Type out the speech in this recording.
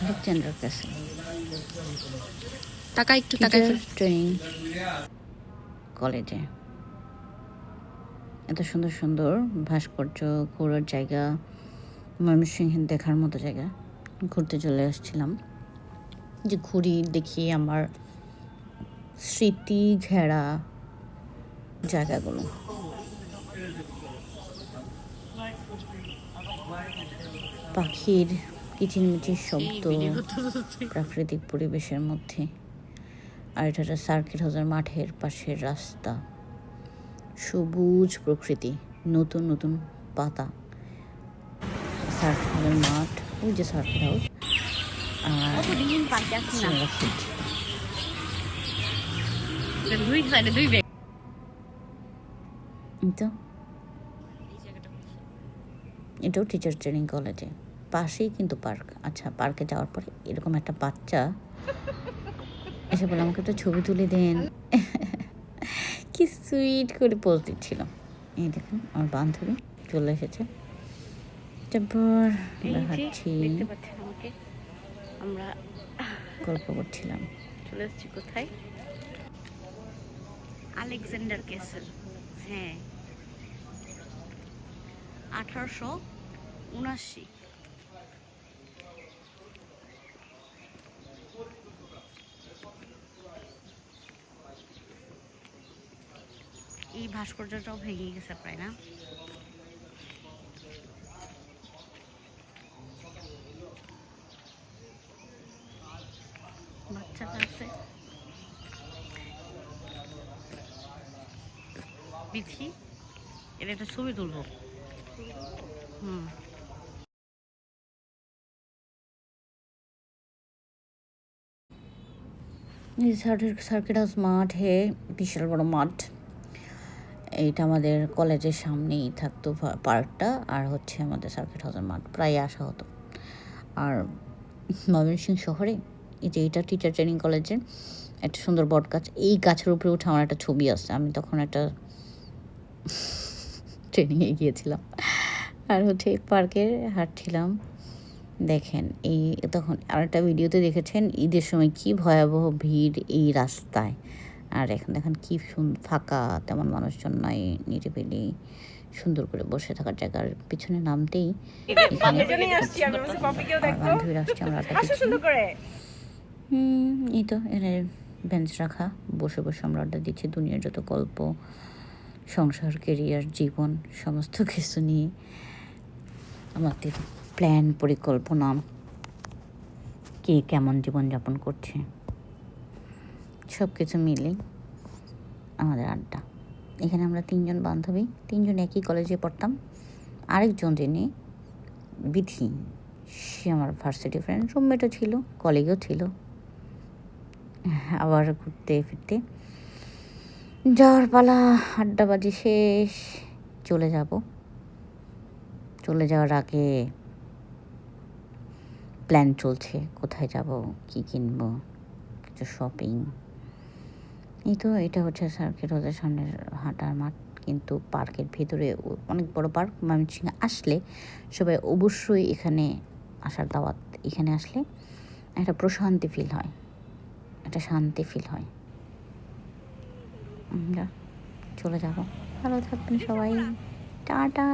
Alexander কাছে টাকা একটু টাকা ট্রেনিং কলেজে। এত সুন্দর সুন্দর ভাস্কর্য ঘোরার জায়গা ময়মনসিংহ দেখার মতো জায়গা। ঘুরতে চলে আসছিলাম। যে ঘুরি দেখি আমার স্মৃতি ঘেরা জায়গাগুলো। পাখির কিচিরমিচির শব্দ প্রাকৃতিক পরিবেশের মধ্যে। আর এটা একটা সার্কিট হাউসের মাঠের পাশের রাস্তা। সবুজ প্রকৃতি নতুন নতুন পাতা। সার্কিট হাউসের মাঠ ওই যে সার্কিট হাউস। আর এটাও টিচার ট্রেনিং কলেজে পাশেই কিন্তু পার্ক। আচ্ছা পার্কে যাওয়ার পরে এরকম একটা বাচ্চা এসে বলে আমাকে একটা ছবি তুলে দেন। কি সুইট করে পোজ দিচ্ছিল। এই দেখুন আমার বান্ধবী চলে এসেছে। তারপর আমাকে। আমরা গল্প করছিলাম। চলে এসেছি কোথায়? আলেকজান্ডার হ্যাঁ। আঠারোশো উনাশি। এই ভাস্কর্যটাও ভেঙে গেছে প্রায়, না? বাচ্চাটা একটা ছবি তুলবো। হুম। সার্কিট সার্কিট হাউস মাঠে বিশাল বড় মাঠ। এইটা আমাদের কলেজের সামনেই থাকতো পার্কটা, আর হচ্ছে আমাদের সার্কিট হাউসের মাঠ প্রায় আসা হতো। আর ময়মনসিংহ শহরে এই যে এটা টিচার ট্রেনিং কলেজের একটা সুন্দর বট গাছ, এই গাছের উপরে উঠে আমার একটা ছবি আছে আমি তখন একটা ট্রেনিংয়ে গিয়েছিলাম। আর হচ্ছে পার্কে হাঁটছিলাম। দেখেন, এই তখন আরেকটা ভিডিওতে দেখেছেন ঈদের সময় কি ভয়াবহ ভিড় এই রাস্তায়। আর এখন দেখেন কি ফাঁকা তেমন মানুষজন নাই নিরিবিলি সুন্দর করে বসে থাকার জায়গার পিছনে নামতেই বান্ধবীরা আসছে আমরা আড্ডা দিচ্ছি এই তো এখানে বেঞ্চ রাখা। বসে বসে আমরা আড্ডা দিচ্ছি দুনিয়ার যত গল্প সংসার কেরিয়ার জীবন সমস্ত কিছু নিয়ে। আমাদের প্ল্যান পরিকল্পনা কে কেমন জীবনযাপন করছে। সব কিছু মিলেই আমাদের আড্ডা। এখানে আমরা তিনজন বান্ধবী, তিনজন একই কলেজে পড়তাম। আরেকজন যিনি বিধি, সে আমার ভার্সিটি ফ্রেন্ড রুমমেটও ছিল কলিগও ছিল। আবার ঘুরতে ফিরতে যাওয়ার পালা, আড্ডাবাজি শেষ, চলে যাব। চলে যাওয়ার আগে প্ল্যান চলছে, কোথায় যাব, কি কিনবো, কিছু শপিং এই তো, এটা হচ্ছে সার্কিট হাউসের সামনের হাঁটার মাঠ, কিন্তু পার্কের ভেতরে অনেক বড় পার্ক, ময়মনসিংহে আসলে সবাই অবশ্যই এখানে আসার দাওয়াত, এখানে আসলে একটা প্রশান্তি ফিল হয়, একটা শান্তি ফিল হয়। আমরা চলে যাব। ভালো থাকবেন সবাই। টাটা।